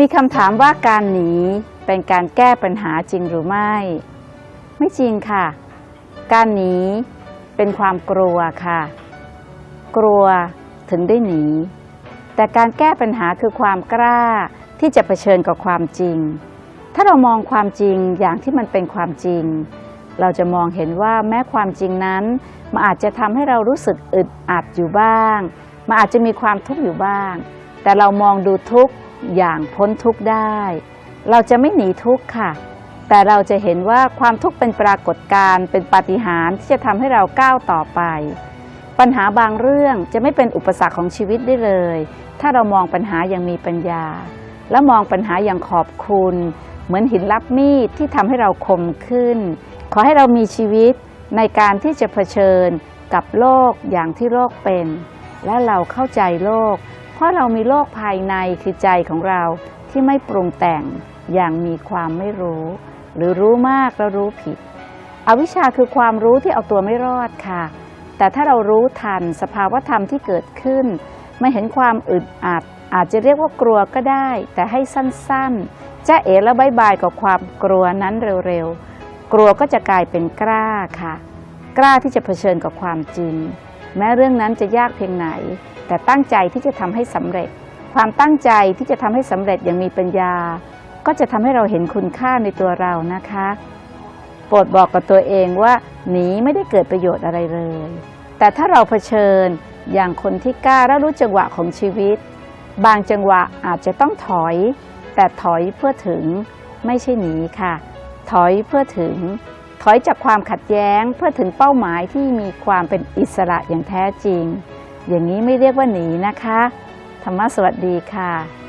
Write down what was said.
มีคำถามว่าการหนีเป็นการแก้ปัญหาจริงหรือไม่ ไม่จริงค่ะ การหนีเป็นความกลัวค่ะ กลัวถึงได้หนี แต่การแก้ปัญหาคือความกล้าที่จะเผชิญกับความจริง ถ้าเรามองความจริงอย่างที่มันเป็นความจริง เราจะมองเห็นว่าแม้ความจริงนั้นมันอาจจะทำให้เรารู้สึกอึดอัดอยู่บ้าง มันอาจจะมีความทุกข์อยู่บ้าง แต่เรามองดูทุกข์ อย่างพ้นทุกข์ได้ เราจะไม่หนีทุกข์ค่ะ แต่เราจะเห็นว่าความทุกข์เป็นปรากฏการณ์เป็นปาฏิหาริย์ที่จะทำให้เราก้าวต่อไป ปัญหาบางเรื่องจะไม่เป็นอุปสรรคของชีวิตได้เลย ถ้าเรามองปัญหาอย่างมีปัญญา และมองปัญหาอย่างขอบคุณ เหมือนหินรับมีดที่ทำให้เราคมขึ้น ขอให้เรามีชีวิตในการที่จะเผชิญกับโลกอย่างที่โลกเป็น และเราเข้าใจโลก เพราะเรามีโลกภายในคือใจของเราที่ไม่ปรุงแต่งอย่างมีความไม่รู้ หรือรู้มากแล้วรู้ผิด อวิชชาคือความรู้ที่เอาตัวไม่รอดค่ะ แต่ถ้าเรารู้ทันสภาวธรรมที่เกิดขึ้น ไม่เห็นความอึดอัด อาจจะเรียกว่ากลัวก็ได้ แต่ให้สั้นๆจะเอ๋แล้วบายบายกับความกลัวนั้นเร็วๆ กลัวก็จะกลายเป็นกล้าค่ะ กล้าที่จะเผชิญกับความจริง แม้เรื่องนั้นจะยากเพียงไหน แต่ตั้งใจที่จะทำให้สำเร็จ ความตั้งใจที่จะทำให้สำเร็จอย่างมีปัญญา ก็จะทำให้เราเห็นคุณค่าในตัวเรานะคะ โปรดบอกกับตัวเองว่าหนีไม่ได้เกิดประโยชน์อะไรเลย แต่ถ้าเราเผชิญอย่างคนที่กล้าและรู้จังหวะของชีวิต บางจังหวะอาจจะต้องถอย แต่ถอยเพื่อถึงไม่ใช่หนีค่ะ ถอยเพื่อถึง ถอยจากความขัดแย้งเพื่อถึงเป้าหมายที่มีความเป็นอิสระอย่างแท้จริง อย่างนี้ไม่เรียกว่าหนีนะคะ ธรรมะสวัสดีค่ะ